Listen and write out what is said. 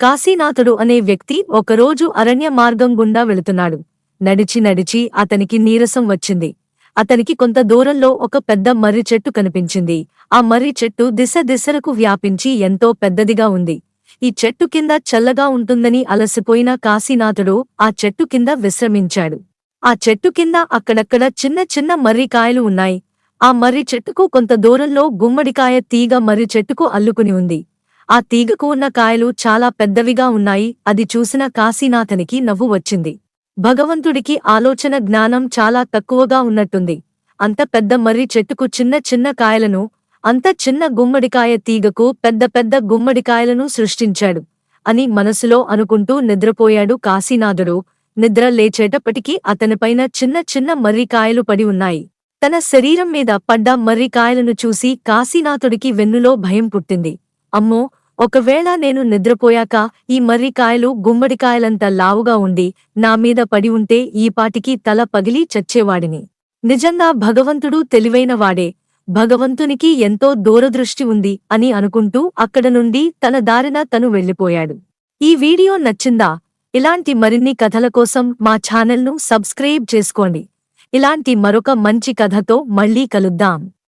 కాశీనాథుడు అనే వ్యక్తి ఒకరోజు అరణ్య మార్గం గుండా వెళుతున్నాడు. నడిచి నడిచి అతనికి నీరసం వచ్చింది. అతనికి కొంత దూరంలో ఒక పెద్ద మర్రి చెట్టు కనిపించింది. ఆ మర్రి చెట్టు దిశ దిశలకు వ్యాపించి ఎంతో పెద్దదిగా ఉంది. ఈ చెట్టు కింద చల్లగా ఉంటుందని అలసిపోయిన కాశీనాథుడు ఆ చెట్టు కింద విశ్రమించాడు. ఆ చెట్టు కింద అక్కడక్కడ చిన్న చిన్న మర్రికాయలు ఉన్నాయి. ఆ మర్రి చెట్టుకు కొంత దూరంలో గుమ్మడికాయ తీగ మర్రి చెట్టుకు అల్లుకుని ఉంది. ఆ తీగకు ఉన్న కాయలు చాలా పెద్దవిగా ఉన్నాయి అది చూసిన కాశీనాథనికి నవ్వు వచ్చింది. భగవంతుడికి ఆలోచన జ్ఞానం చాలా తక్కువగా ఉన్నట్టుంది. అంత పెద్ద మర్రి చెట్టుకు చిన్న చిన్న కాయలను అంత చిన్న గుమ్మడికాయ తీగకు పెద్ద పెద్ద గుమ్మడికాయలను సృష్టించాడు అని మనసులో అనుకుంటూ నిద్రపోయాడు కాశీనాథుడు. నిద్ర లేచేటప్పటికీ అతనిపైన చిన్న చిన్న మర్రికాయలు పడి ఉన్నాయి. తన శరీరం మీద పడ్డ మర్రికాయలను చూసి కాశీనాథుడికి వెన్నులో భయం పుట్టింది. అమ్మో ఒకవేళ నేను నిద్రపోయాక ఈ మర్రికాయలు గుమ్మడికాయలంత లావుగా ఉండి నా మీద పడి ఉంటే ఈపాటికి తల పగిలి చచ్చేవాడిని. నిజంగా భగవంతుడు తెలివైనవాడే భగవంతునికి ఎంతో దూరదృష్టి ఉంది అని అనుకుంటూ అక్కడ నుండి తన దారిన తను వెళ్ళిపోయాడు. ఈ వీడియో నచ్చిందా? ఇలాంటి మరిన్ని కథల కోసం మా ఛానల్ను సబ్స్క్రైబ్ చేసుకోండి. ఇలాంటి మరొక మంచి కథతో మళ్ళీ కలుద్దాం.